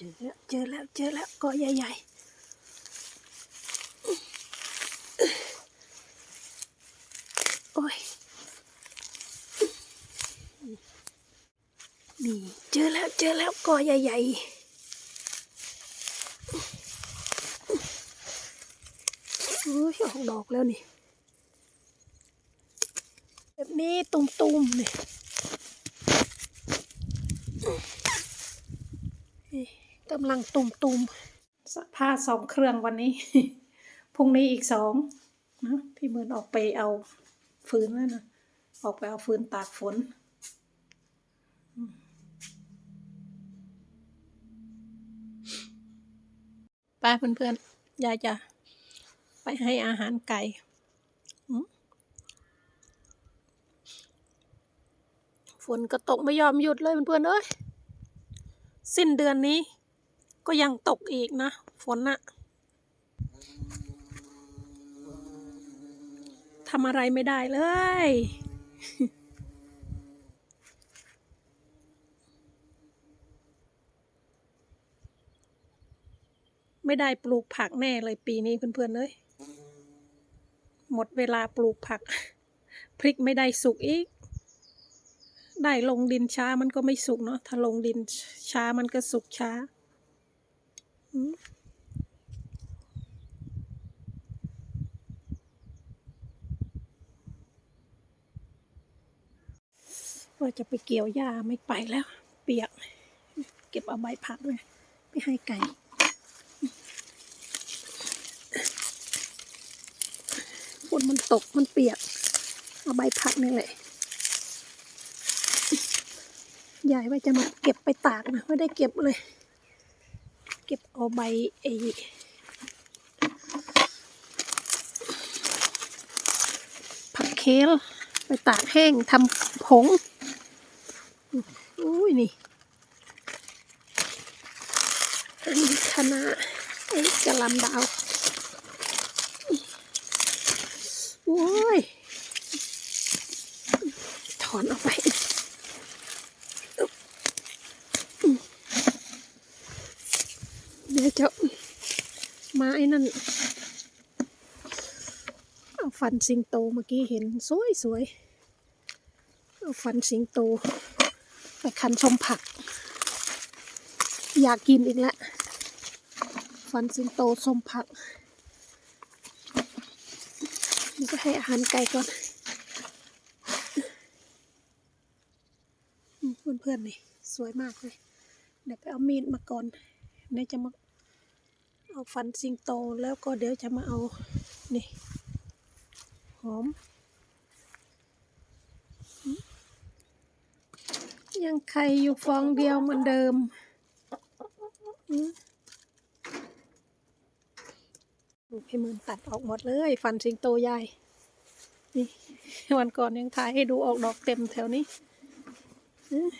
เจอแล้วเจอแล้วเจอแล้วเกาะใหญ่ๆ โอ้ย นี่ เจอแล้วเจอแล้วเกาะใหญ่ๆโอ้ยออกดอกแล้วนี่ แบบนี้ตุ่มๆนี่นี่กำลังตุ่มๆสักผ้าสองเครื่องวันนี้ พรุ่งนี้อีกสองนะพี่หมือนออกไปเอาฟืนแล้วนะ ออกไปเอาฟืนตากฝน ไปเพื่อนๆยายจะไปให้อาหารไก่อืมฝนก็ตกไม่ยอมหยุดเลยเพื่อนๆเอ้ยสิ้นเดือนนี้ ก็ยังตกอีกนะ ฝนอะทำอะไรไม่ได้เลย ไม่ได้ปลูกผักแน่เลยปีนี้เพื่อนๆเลย หมดเวลาปลูกผัก พริกไม่ได้สุกอีก ได้ลงดินช้ามันก็ไม่สุกเนาะ ถ้าลงดินช้ามันก็สุกช้า ว่าจะไปเกี่ยวหญ้าไม่ไปแล้ว เปียก เก็บเอาใบผักเลยไปให้ไก่ฝนมันตกมันเปียก เอาใบผักนี่แหละยายว่าจะมาเก็บไปตากนะไม่ได้เก็บเลย ก็บเอาใบไอผักเคลไปตากแห้งทำผง อุ้ยนี่อันนี้คณะไอ้กะลำดาว โอ้ย ถอนออกไป ดี๋ยวจะมาไอ้นั่นเอาฟันสิงโตเมื่อกี้เห็นสวยสวยเอาฟันสิงโต ไปคันชมผัก อยากกินอีกแล้วฟันสิงโตชมผักนี่ก็ให้อาหารไก่ก่อนเพื่อนๆนี่สวยมากเลย เดี๋ยวไปเอามีดมาก่อนเดี๋ยวจะมา เอาฟันสิงโตแล้วก็เดี๋ยวจะมาเอา นี่ หอม ยังไข่อยู่ฟองเดียวเหมือนเดิมลูกพี่มืนตัดออกหมดเลย ฟันสิงโตใหญ่ นี่ วันก่อนยังถ่ายให้ดูออกดอกเต็มแถวนี้เอ้ย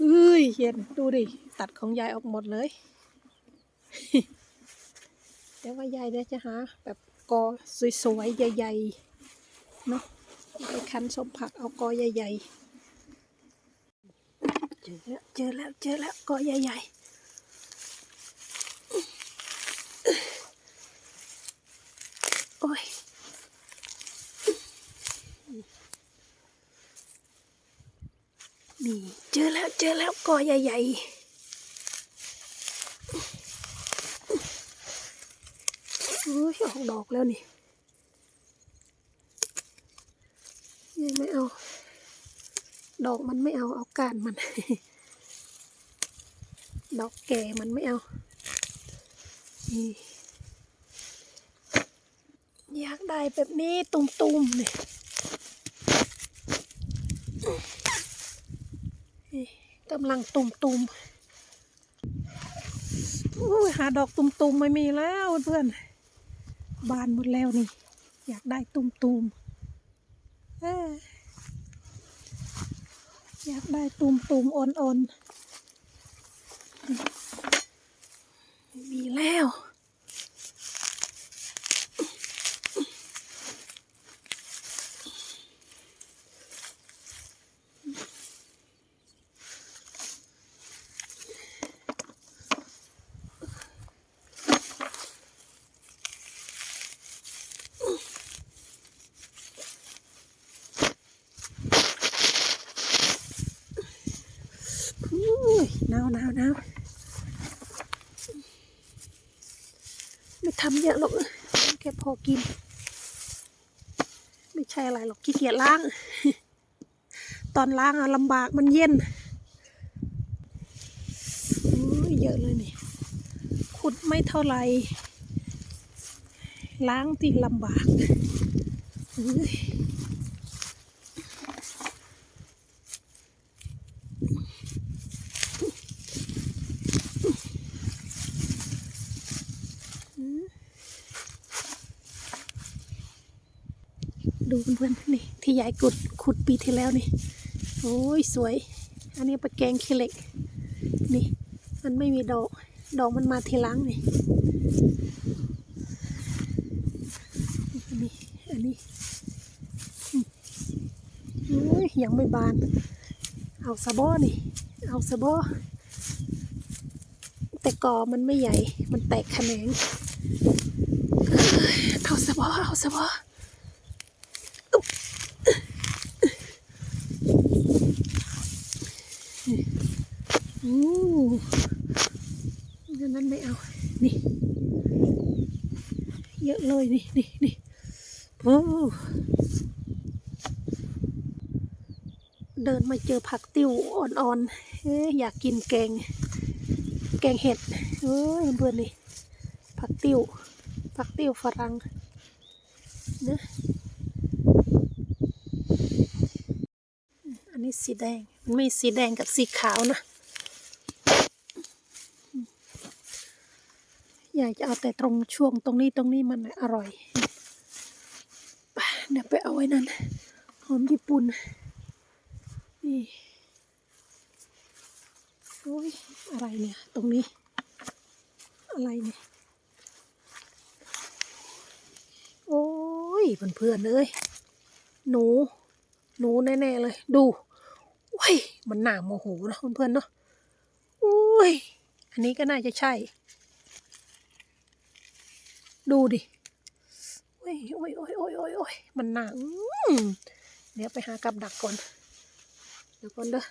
เอ้ยเย็นดูดิ ตัดของยายออกหมดเลย เดี๋ยวว่ายายเดี๋ยจะหาแบบกอสวยๆ ใหญ่ๆ เนาะไปคั้นสมผักเอากอใหญ่ๆ เจอแล้ว เจอแล้ว เจอแล้วกอใหญ่ๆโอ้ยนี่เจอแล้วเจอแล้วกอใหญ่ๆโอ้ ยออกดอกแล้วนี่ยังไม่เอา ดอกมันไม่เอาเอาก้านมัน ดอกแก่มันไม่เอานี่อยากได้แบบนี้ตุ่มๆเนี่ยกำลังตุ่มๆโอ้หาดอกตุ่มๆไม่มีแล้วเพื่อน บานหมดแล้วนี่ อยากได้ตุ่มๆเอ้ออยากได้ตุ่มๆอ่อนๆมีแล้ว หนาวหนาวไม่ทำเยอะหรอกแค่พอกิน ไม่ใช่อะไรหรอกขี้เกียจล้าง ตอนล้างอะลำบากมันเย็นเยอะเลยนี่ขุดไม่เท่าไหร่ล้างที่ลำบาก ดูเพื่อนๆนี่ที่ยายกุดขุดปีที่แล้วนี่ โอ้ยสวย อันนี้ปลาแกงขี้เหล็ก นี่ มันไม่มีดอก ดอกมันมาทีหลังนี่อันนี้อันนี้โอ้ยยังไม่บาน เอาสะบอนี่ เอาสะบอแต่กอมันไม่ใหญ่ มันแตกแขนงเอาสะบอเอาสะบออืออันนั้นไม่เอา นี่ เยอะเลยนี่นี่นี่โอ้เดินมาเจอผักติ้วอ่อนๆเอ๊อยากกินแกง แกงเห็ดเอ้ยเบื่อนี่ผักติ้วผักติ้วฝรั่งนะอันนี้สีแดงมันมีสีแดงกับสีขาวนะ อยากจะเอาแต่ตรงช่วงตรงนี้ตรงนี้มันอร่อยไปเดี๋ยวไปเอาไว้นั่นหอมญี่ปุ่น นี่โอ้ยอะไรเนี่ย ตรงนี้ อะไรเนี่ย โอ้ยเพื่อนๆเลยหนู หนูแน่ๆเลย ดูว้ยมันหนาโมโหนะเพื่อนๆเนาะอุ้ย อันนี้ก็น่าจะใช่ ดูดิ โอ้ยโอ้ยโอ้ยโอ้ยโอ้ยโอ้ยมันหนักเดี๋ยวไปหากับดักก่อน เดี๋ยวก่อนเด้อ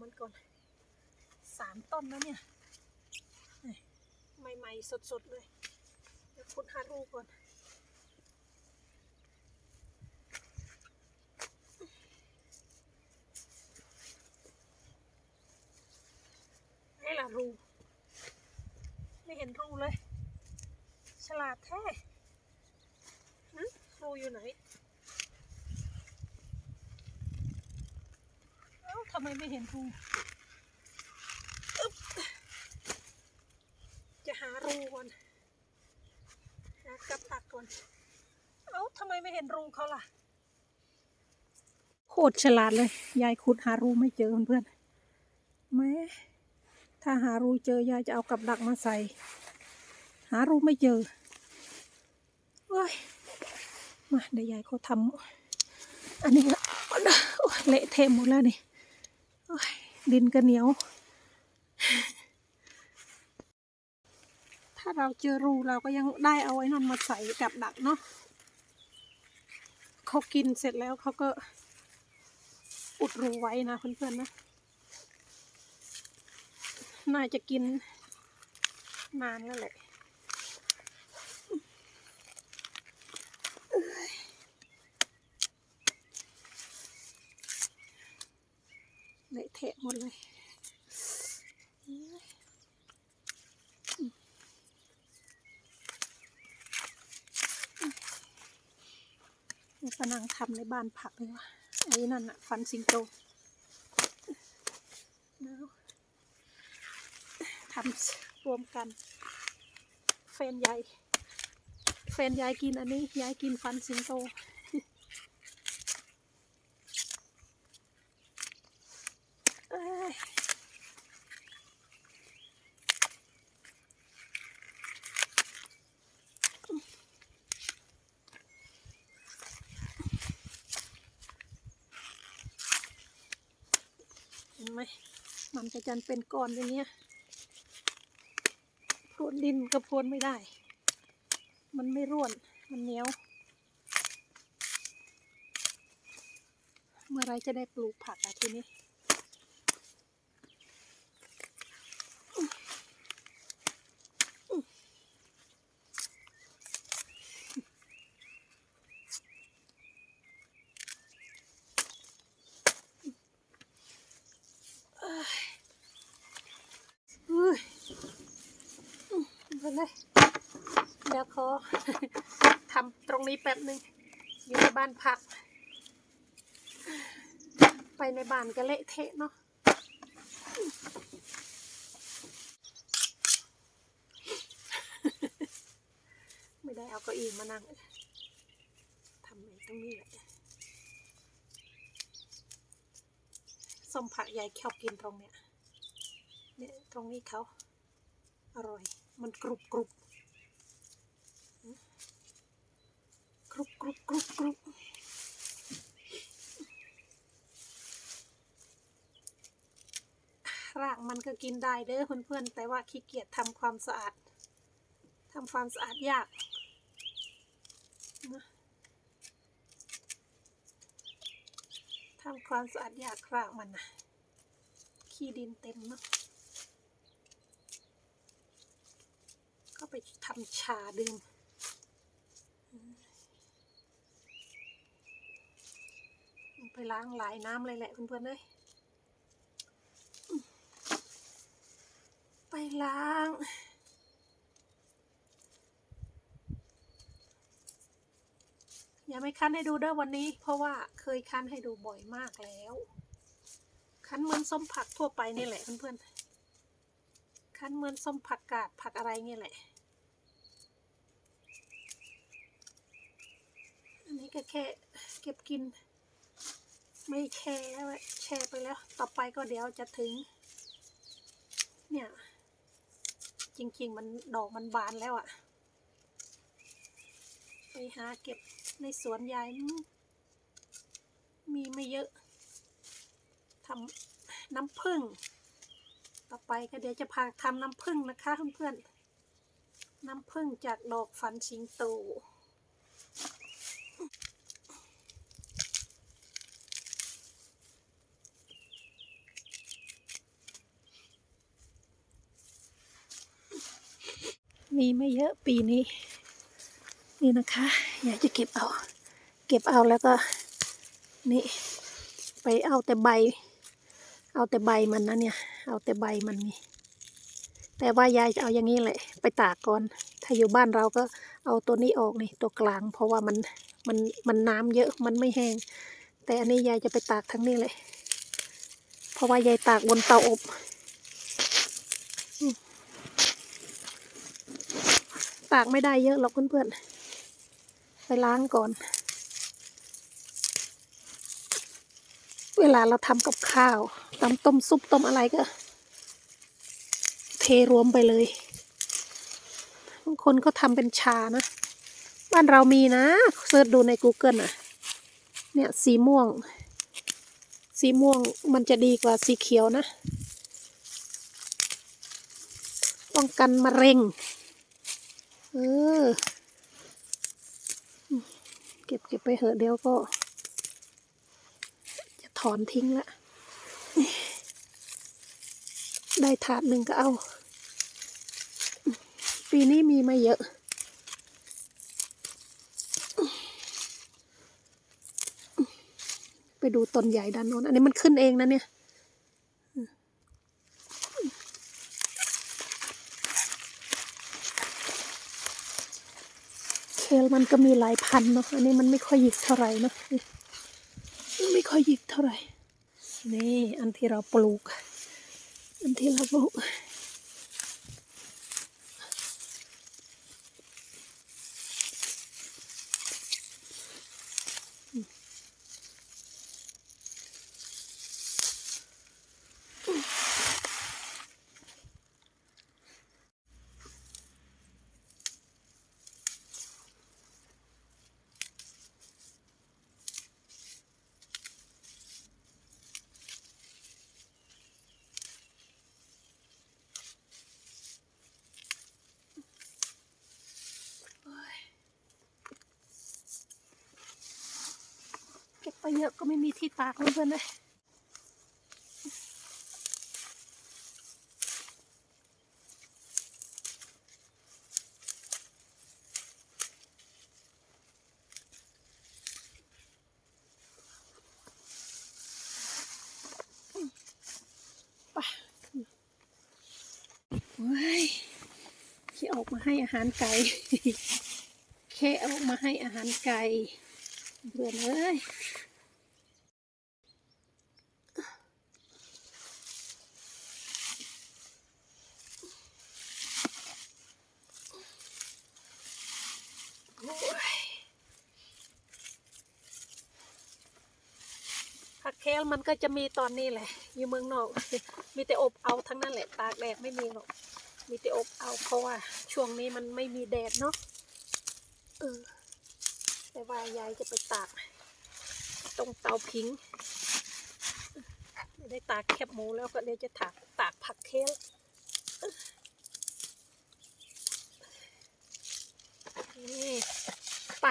มันก่อนสามต้นแล้วเนี่ย ใหม่ๆ สดๆ เลยเดี๋ยวขุดหารูก่อนให้ล่ะรู ไม่เห็นรูเลย ฉลาดแท้รูอยู่ไหน เอ้าทำไมไม่เห็นรูจะหารูก่อนหากับตักก่อน เอ้าทำไมไม่เห็นรูเขาล่ะ โคตรฉลาดเลย ยายขุดหารูไม่เจอเพื่อนแม่ถ้าหารูเจอยายจะเอากับดักมาใส่ หารูไม่เจอเอ้ยมาเดี๋ยวยายเขาทำอันนี้ละเละเทะหมดแล้วนี่ ดินก็เหนียว ถ้าเราเจอรูเราก็ยังได้เอาไว้นั่นมาใส่กับดักเนาะเขากินเสร็จแล้วเขาก็อุดรูไว้นะเพื่อนๆนะ น่าจะกินนานแล้วแหละ เทะหมดเลยนี่ปนังทำในบ้านผักเลยวะไอ้นั่นอะฟันสิงโตหนาวทำรวมกัน แฟนยายแฟนยายกินอันนี้ ยายกินฟันสิงโต เอ้ยเห็นไหม จะจันเป็นก้อนอย่างเงี้ยพรวนดินก็พรวนไม่ได้ มันไม่ร่วน มันเหนียว เมื่อไรจะได้ปลูกผักอะทีนี้ อุ้ยอืมไป เลยเดี๋ยวขอทำตรงนี้แป๊บหนึ่งอยู่ในบ้านพัก ไปในบ้านก็เละเทะเนาะไม่ได้เอาเก้าอี้มานั่งทำในตรงนี้แหละส้มผักใหญ่ชอบกินตรงเนี้ยเนี่ยตรงนี้เขาอร่อย มันกรุบกรุบกรุบกรุบกรุบกรุบรากมันก็กินได้เด้อเพื่อนๆแต่ว่าขี้เกียจทำความสะอาดทำความสะอาดยากนะทำความสะอาดยากรากมันนะขี้ดินเต็มเนาะ ไปทำชาดื่มไปล้างหลายน้ำเลยแหละเพื่อนๆเลยอืมไปล้างอย่าไม่คั้นให้ดูเด้อวันนี้ เพราะว่าเคยคั้นให้ดูบ่อยมากแล้ว คั้นเหมือนส้มผักทั่วไปนี่แหละเพื่อนๆคั้นเหมือนส้มผักกาดผักอะไรเงี้ยแหละ อันนี้ก็แค่เก็บกิน ไม่แช่ไว้แช่ไปแล้ว ต่อไปก็เดี๋ยวจะถึง เนี่ย จริง ๆ มันดอกมันบานแล้วอะ่ะ ไปหาเก็บในสวนยายมีไม่เยอะทำน้ำผึ้งต่อไปก็เดี๋ยวจะพาทำน้ำผึ้งนะคะเพื่อนๆน้ำผึ้งจากดอกฟันสิงโต มีไม่เยอะปีนี้ นี่นะคะ อยากจะเก็บเอา เก็บเอาแล้วก็ นี่ ไปเอาแต่ใบ เอาแต่ใบมันนะเนี่ย เอาแต่ใบมันนี่แต่ว่ายายจะเอาอย่างนี้แหละ ไปตากก่อน ถ้าอยู่บ้านเราก็เอาตัวนี้ออกนี่ตัวกลาง เพราะว่ามันมันมันน้ำเยอะมันไม่แห้ง แต่อันนี้ยายจะไปตากทั้งนี้เลย เพราะว่ายายตากบนเตาอบอืม ตากไม่ได้เยอะหรอกเพื่อนๆ ไปล้างก่อน เวลาเราทำกับข้าวตำต้มซุปต้มอะไรก็ เทรวมไปเลยบางคนก็ทำเป็นชานะ บ้านเรามีนะเสิร์ชดูใน Google อะ เนี่ยสีม่วง สีม่วงมันจะดีกว่าสีเขียวนะ ป้องกันมะเร็ง เออ เก็บเก็บไปเหอะเดี๋ยวก็ จะถอนทิ้งละ ได้ถาดหนึ่งก็เอา ปีนี้มีมาเยอะ ไปดูต้นใหญ่ด้านโน้น อันนี้มันขึ้นเองนะเนี่ย ลมันก็มีหลายพันเนาะอันนี้มันไม่ค่อยหยิกเท่าไหร่เนาะไม่ค่อยหยิกเท่าไหร่นี่อันที่เราปลูก อันที่เราปลูก เยอะก็ไม่มีที่ตากเพื่อนๆเลยไปเว้ยที่ออกมาให้อาหารไก่แค่ออกมาให้อาหารไก่เบื่อเลย มันก็จะมีตอนนี้แหละ อยู่เมืองนอก มีแต่อบเอาทั้งนั้นแหละ ตากแดดไม่มีหรอก มีแต่อบเอาเพราะว่า ช่วงนี้มันไม่มีแดดเนาะเออแต่ว่ายายจะไปตาก ตรงเตาผิง ได้ตากแคบหมูแล้วก็เดี๋ยวจะตากตากผักเคลนี่ไป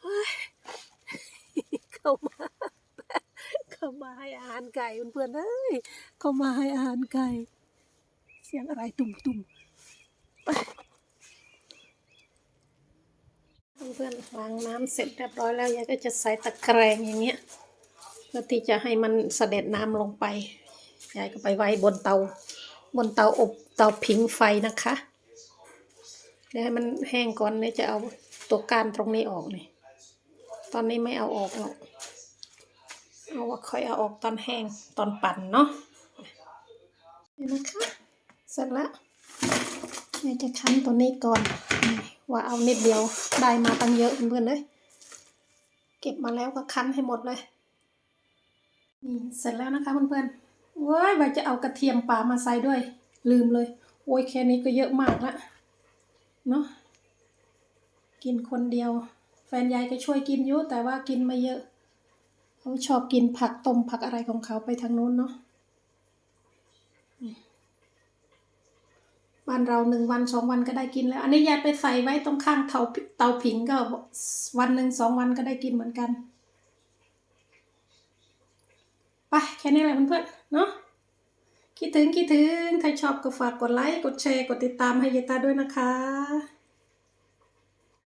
เฮ้ยเข้ามา เข้ามาให้อาหารไก่เพื่อนเอ้ยเข้ามาให้อาหารไก่ เสียงอะไรตุ่มตุ่มเพื่อนๆล้างน้ำเสร็จเรียบร้อยแล้วยายก็จะใส่ตะแกรงอย่างเงี้ยเพื่อที่จะให้มันเสด็จน้ำลงไปยายก็ไปไว้บนเตา บนเตาอบเตาผิงไฟนะคะเดี๋ยวให้มันแห้งก่อนเนี่ยจะเอาตัวก้านตรงนี้ออกนี่ตอนนี้ไม่เอาออกหรอก เอาว่าค่อยเอาออกตอนแห้งตอนปั่นเนาะนี่นะคะเสร็จแล้วเดี๋ยวจะคั้นตัวนี้ก่อน ว่าเอานิดเดียวได้มาตั้งเยอะเพื่อนๆเลยเก็บมาแล้วก็คั้นให้หมดเลยนี่เสร็จแล้วนะคะเพื่อนๆเว้ยว่าจะเอากระเทียมป่ามาใส่ด้วย ลืมเลย โอ้ยแค่นี้ก็เยอะมากละเนาะกินคนเดียว แฟนยายก็ช่วยกินอยู่แต่ว่ากินไม่เยอะ เขาชอบกินผักต้มผักอะไรของเขาไปทางนู้นเนาะบ้านเราหนึ่งวันสองวันก็ได้กินแล้ว อันนี้ยายไปใส่ไว้ตรงข้างเตาเตาผิงก็วันหนึ่งสองวันก็ได้กินเหมือนกันไปแค่นี้แหละเพื่อนๆเนาะคิดถึงคิดถึงถ้าชอบก็ฝากกดไลค์ กดแชร์ กดติดตามให้ยายตาด้วยนะคะ